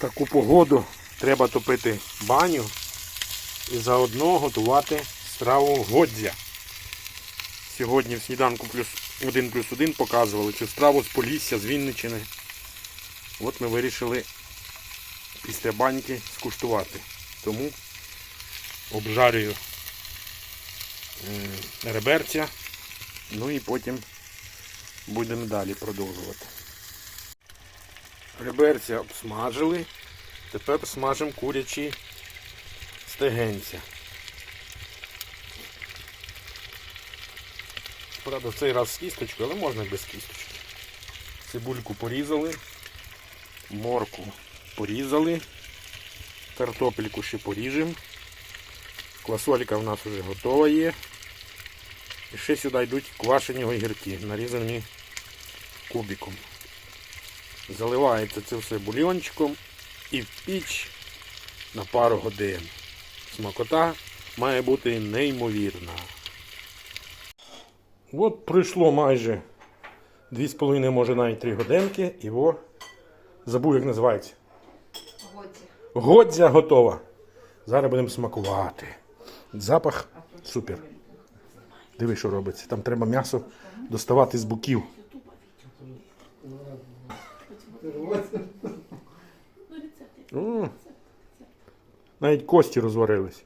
таку погоду треба топити баню і заодно готувати страву годзя. Сьогодні в сніданку плюс 1 плюс 1 показували цю страву з Полісся, з Вінничини. От ми вирішили після баньки скуштувати. Тому обжарюю реберця, ну і потім будемо далі продовжувати. Реберця обсмажили. Тепер смажимо курячі стегенця. Правда, в цей раз з кісточкою, але можна без кісточки. Цибульку порізали, морку порізали, картопельку ще поріжемо. Квасолька в нас вже готова є. І ще сюди йдуть квашені огірки, нарізані кубиком. Заливається це все бульйончиком і в піч на пару годин. Смакота має бути неймовірна. От пройшло майже 2,5, може навіть 3 годинки, і во, забув, як називається. Годі. Годзя готова. Зараз будемо смакувати. Запах супер. Диви, що робиться. Там треба м'ясо доставати з боків. М. Навіть кості розварились.